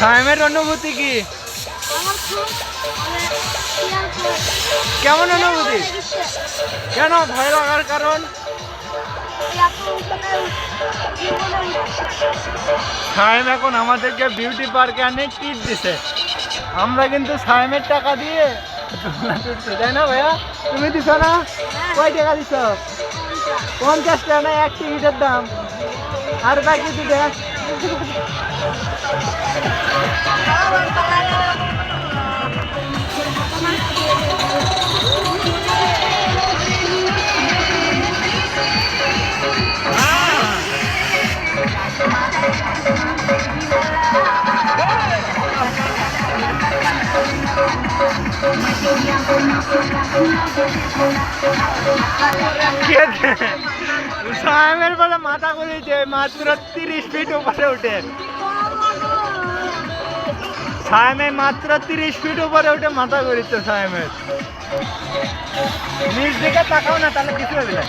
সাইমের অনুভূতি কি? মানে? কেমন অনুভূতি? কেন ভয় লাগার কারণ। সাইম এখন আমাদেরকে বিউটি পার্কে অনেক টিপ দিছে। আমরা কিন্তু সাইমের টাকা দিয়ে তাই না ভাইয়া? তুমি দিছ না? কয় টাকা দিছ? পঞ্চাশ টাকা না, এক টিকিটের দাম। আর বাকি দিবে সাইমের বলে মাথা খুলেছে, মাত্র তিরিশ ফিট উপরে উঠে। সাইমে মাত্র তিরিশ ফিট উপরে উঠে মাথা ঘুরিচ্ছে সায়ামের নিজ দিকে তাকাও না, তাহলে কিছু হবে না।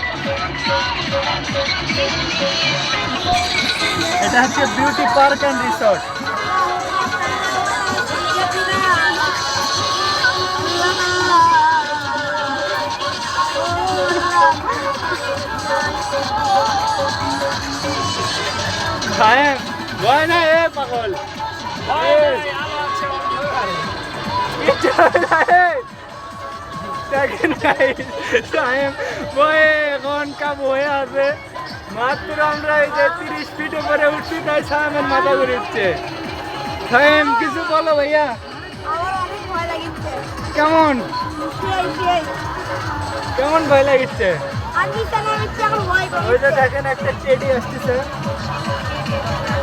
এটা হচ্ছে বিউটি পার্ক অ্যান্ড রিসর্ট কিচ্ছু হবে না, এ। দেখেন সাহেব ভয়ে এখন কাপ হয়ে আছে। মাত্র আমরা এই যে তিরিশ ফিট উপরে উঠছি তাই সাহেবের মাথা ঘুরিচ্ছে সাহেব কিছু বলো ভাইয়া। কেমন? কেমন ভয় লাগিচ্ছে? ওই যে দেখেন একটা টেডি Música